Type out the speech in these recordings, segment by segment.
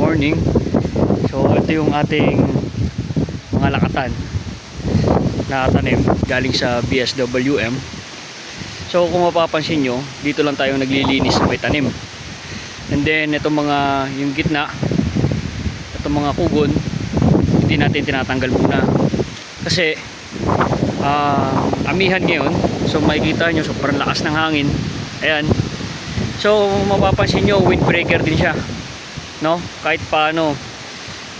morning. So ito yung ating mga lakatan na tanim galing sa BSWM. So kung mapapansin nyo, dito lang tayo naglilinis sa may tanim. And then itong mga yung gitna, itong mga kugon, hindi natin tinatanggal muna. Kasi ah, amihan ngayon, so makikita nyo sobrang lakas ng hangin. Ayan. So mapapansin nyo, windbreaker din siya. No? Kahit paano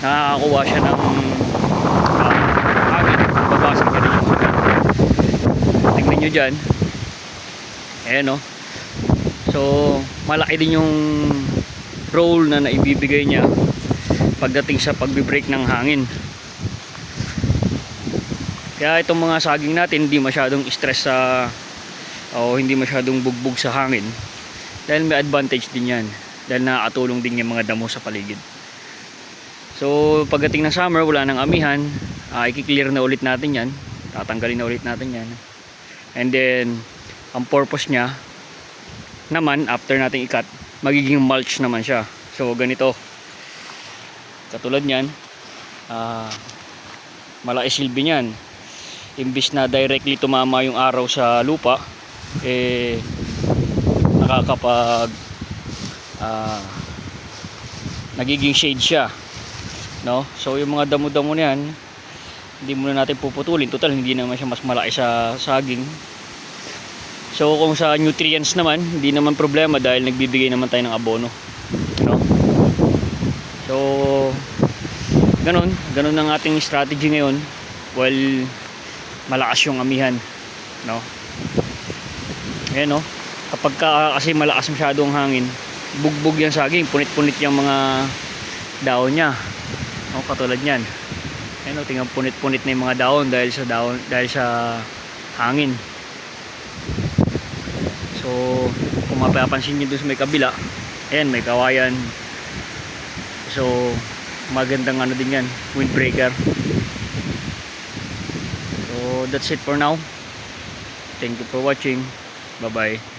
nakakakuha siya ng ah, hangin. Babasag ka rin. Tingnan nyo dyan. Ayan no. So malaki din yung role na naibibigay niya pagdating sa pagbe-break ng hangin. Kaya itong mga saging natin hindi masyadong stress sa o hindi masyadong bugbog sa hangin. Dahil may advantage din yan. Dahil nakakatulong din yung mga damo sa paligid. So pagdating ng summer wala nang amihan, uh, i-clear na ulit natin yan. Tatanggalin na ulit natin yan. And then ang purpose niya naman after nating ikat, magiging mulch naman siya. So ganito. Katulad niyan, ah malaki silbi niyan. Imbis na directly tumama yung araw sa lupa, eh nakakapag ah nagiging shade siya. No? So yung mga damo-damo niyan, hindi muna natin puputulin. Total hindi naman siya mas malaki sa saging. So kung sa nutrients naman, hindi naman problema dahil nagbibigay naman tayo ng abono. No? So ganun, ganun ang ating strategy ngayon while malakas yung amihan, no? Ayan no. Kapag ka, kasi malakas masyado ang hangin, bugbog yan saging, punit-punit yung mga daon niya. No, katulad niyan. Ayan no, tingnan punit-punit na yung mga daon dahil sa daon dahil sa hangin. So, kung mapapansin niyo doon sa may kabila, ayan, may kawayan. So, magandang ano din yan, windbreaker. So, that's it for now. Thank you for watching. Bye-bye.